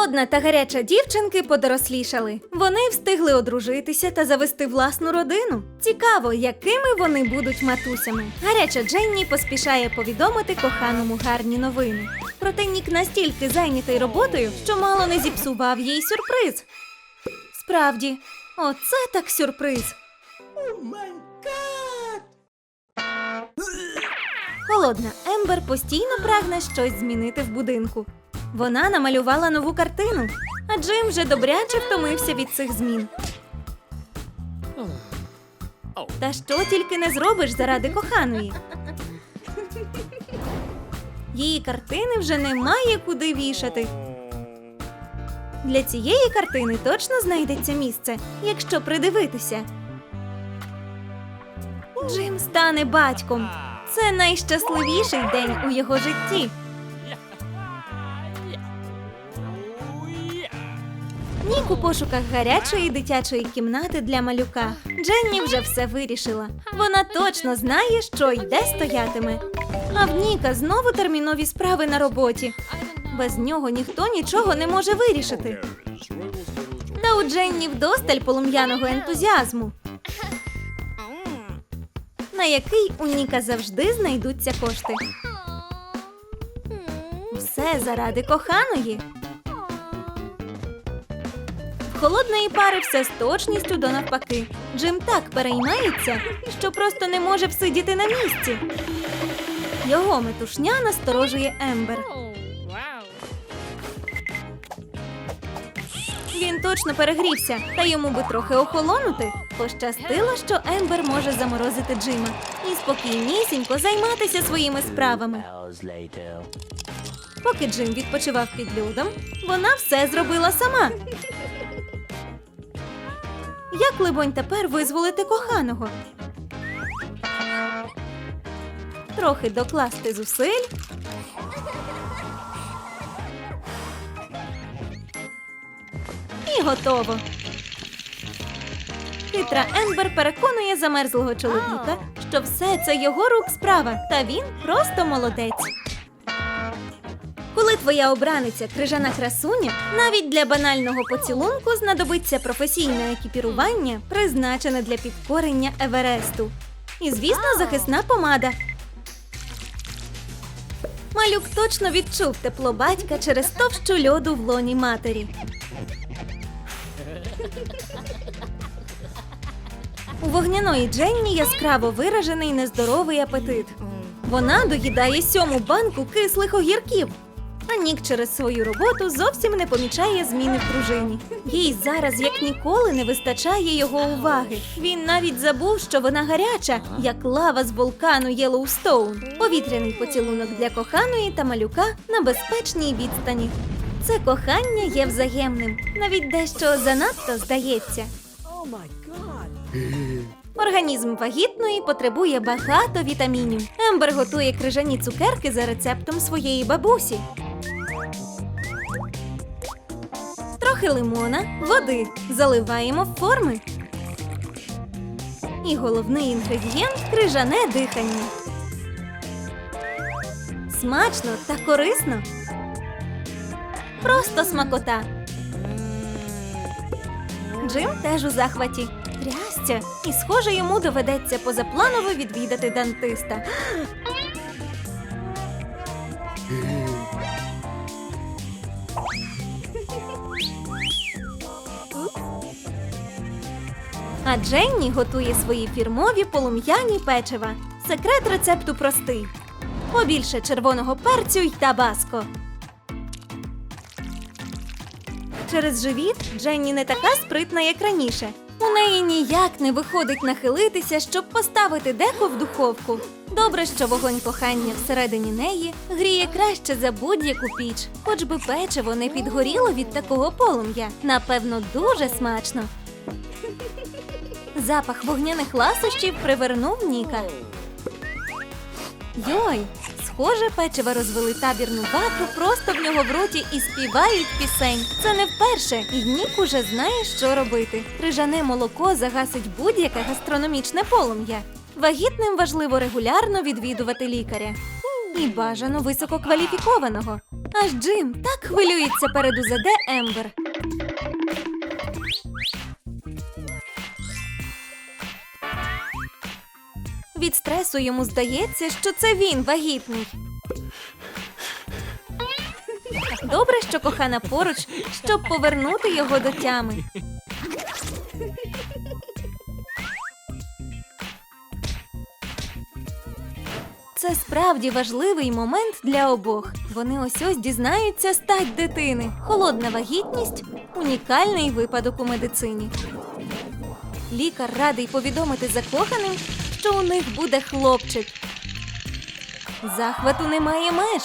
Холодна та гаряча дівчинки подорослішали. Вони встигли одружитися та завести власну родину. Цікаво, якими вони будуть матусями. Гаряча Дженні поспішає повідомити коханому гарні новини. Проте Нік настільки зайнятий роботою, що мало не зіпсував їй сюрприз. Справді, оце так сюрприз. Холодна Ембер постійно прагне щось змінити в будинку. Вона намалювала нову картину, а Джим вже добряче втомився від цих змін. Та що тільки не зробиш заради коханої. Її картини вже немає куди вішати. Для цієї картини точно знайдеться місце, якщо придивитися. Джим стане батьком. Це найщасливіший день у його житті. Нік у пошуках гарячої дитячої кімнати для малюка. Дженні вже все вирішила. Вона точно знає, що й де стоятиме. А в Ніка знову термінові справи на роботі. Без нього ніхто нічого не може вирішити. Та у Дженні вдосталь полум'яного ентузіазму, на який у Ніка завжди знайдуться кошти. Все заради коханої. Холодної пари все з точністю до навпаки. Джим так переймається, що просто не може всидіти на місці. Його метушня насторожує Ембер. Він точно перегрівся, та йому би трохи охолонути. Пощастило, що Ембер може заморозити Джима і спокійнісінько займатися своїми справами. Поки Джим відпочивав під льодом, вона все зробила сама. Як, либонь, тепер визволити коханого? Трохи докласти зусиль. І готово. Хитра Ембер переконує замерзлого чоловіка, що все це його рук справа, та він просто молодець. Коли твоя обраниця крижана красуня, навіть для банального поцілунку знадобиться професійне екіпірування, призначене для підкорення Евересту. І, звісно, захисна помада. Малюк точно відчув тепло батька через товщу льоду в лоні матері. У вогняної Дженні яскраво виражений нездоровий апетит. Вона доїдає сьому банку кислих огірків. А Нік через свою роботу зовсім не помічає зміни в дружині. Їй зараз як ніколи не вистачає його уваги. Він навіть забув, що вона гаряча, як лава з вулкану Єлоустоун. Повітряний поцілунок для коханої та малюка на безпечній відстані. Це кохання є взаємним, навіть дещо занадто здається. Організм вагітної потребує багато вітамінів. Ембер готує крижані цукерки за рецептом своєї бабусі. Трохи лимона, води. Заливаємо в форми. І головний інгредієнт крижане дихання. Смачно та корисно. Просто смакота. Джим теж у захваті. Трясця, і схоже, йому доведеться позапланово відвідати дантиста. А Дженні готує свої фірмові полум'яні печива. Секрет рецепту простий: побільше червоного перцю й табаско. Через живіт Дженні не така спритна, як раніше. У неї ніяк не виходить нахилитися, щоб поставити деко в духовку. Добре, що вогонь кохання всередині неї гріє краще за будь-яку піч, хоч би печиво не підгоріло від такого полум'я. Напевно, дуже смачно. Запах вогняних ласощів привернув Ніка. Йой, схоже, печива розвели табірну ватру просто в нього в роті і співають пісень. Це не вперше, і Нік уже знає, що робити. Крижане молоко загасить будь-яке гастрономічне полум'я. Вагітним важливо регулярно відвідувати лікаря. І бажано висококваліфікованого. Аж Джим так хвилюється перед УЗД Ембер. Від стресу йому здається, що це він вагітний. Добре, що кохана поруч, щоб повернути його до тями. Це справді важливий момент для обох. Вони ось ось дізнаються стать дитини. Холодна вагітність унікальний випадок у медицині. Лікар радий повідомити закоханим, що у них буде хлопчик. Захвату немає меж.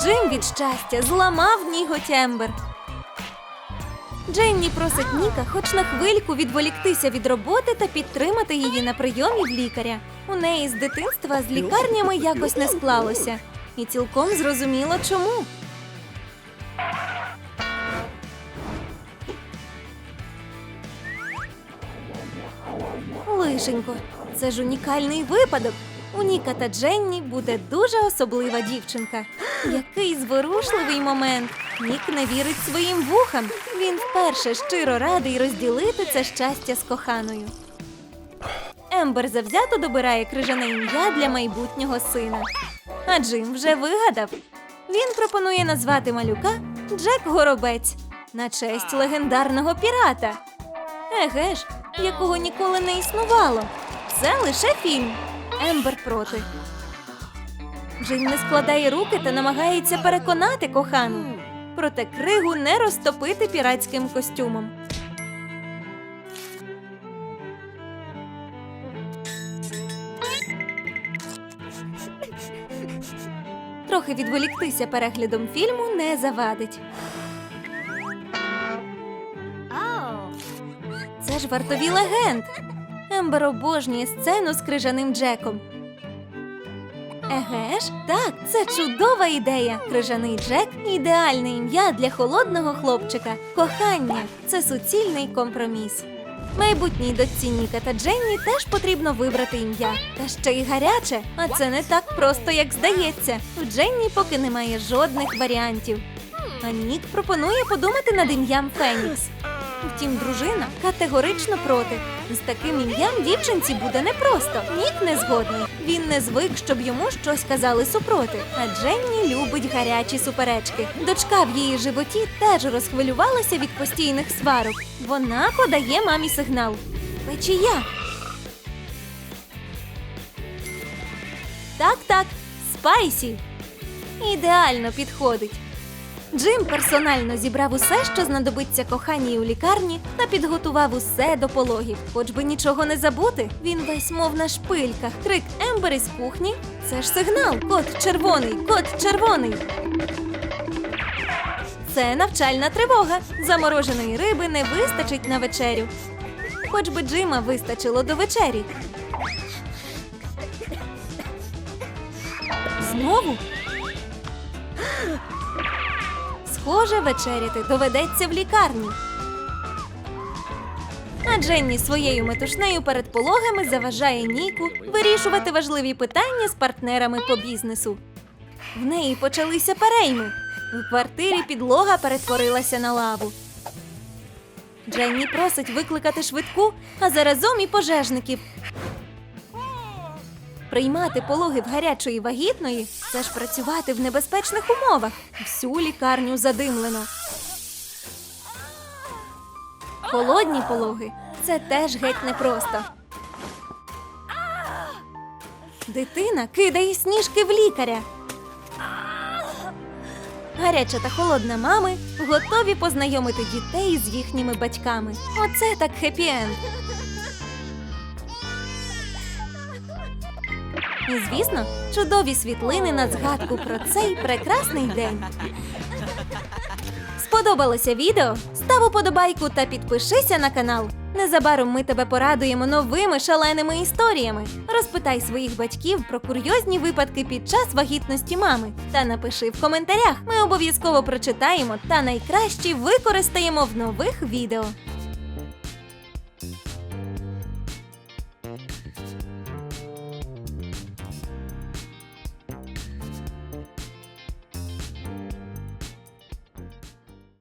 Джим від щастя зламав ніготь Ембер. Дженні просить Ніка хоч на хвильку відволіктися від роботи та підтримати її на прийомі в лікаря. У неї з дитинства з лікарнями якось не склалося. І цілком зрозуміло чому. Лишенько, це ж унікальний випадок. У Ніка та Дженні буде дуже особлива дівчинка. Який зворушливий момент. Нік не вірить своїм вухам. Він вперше щиро радий розділити це щастя з коханою. Ембер завзято добирає крижане ім'я для майбутнього сина. А Джим вже вигадав. Він пропонує назвати малюка Джек Горобець на честь легендарного пірата. Еге ж, якого ніколи не існувало. Це лише фільм. Ембер проти. Джим не складає руки та намагається переконати кохану. Проте кригу не розтопити піратським костюмом. Трохи відволіктися переглядом фільму не завадить. Це ж вартові легенд. Ембер обожнює сцену з крижаним Джеком. Еге ж, так, це чудова ідея. Крижаний Джек ідеальне ім'я для холодного хлопчика. Кохання це суцільний компроміс. Майбутній дочці Ніка та Дженні теж потрібно вибрати ім'я. Та ще й гаряче, а це не так просто, як здається. У Дженні поки немає жодних варіантів. А Нік пропонує подумати над ім'ям Фенікс. Втім, дружина категорично проти. З таким ім'ям дівчинці буде непросто. Нік не згодний. Він не звик, щоб йому щось казали супроти. А Дженні любить гарячі суперечки. Дочка в її животі теж розхвилювалася від постійних сварок. Вона подає мамі сигнал. Печія. Так, так, спайсі. Ідеально підходить. Джим персонально зібрав усе, що знадобиться коханій у лікарні, та підготував усе до пологів. Хоч би нічого не забути, він весь мов на шпильках. Крик Ембер із кухні. Це ж сигнал. Кот червоний, кот червоний. Це навчальна тривога. Замороженої риби не вистачить на вечерю. Хоч би Джима вистачило до вечері. Знову? Схоже, вечеряти доведеться в лікарні. А Дженні своєю метушнею перед пологами заважає Ніку вирішувати важливі питання з партнерами по бізнесу. В неї почалися перейми. В квартирі підлога перетворилася на лаву. Дженні просить викликати швидку, а заразом і пожежників. Приймати пологи в гарячої вагітної це ж працювати в небезпечних умовах. Всю лікарню задимлено. Холодні пологи це теж геть непросто. Дитина кидає сніжки в лікаря. Гаряча та холодна мами готові познайомити дітей з їхніми батьками. Оце так хеппі-енд. І, звісно, чудові світлини на згадку про цей прекрасний день. Сподобалося відео? Став уподобайку та підпишися на канал. Незабаром ми тебе порадуємо новими шаленими історіями. Розпитай своїх батьків про курйозні випадки під час вагітності мами та напиши в коментарях. Ми обов'язково прочитаємо та найкращі використаємо в нових відео.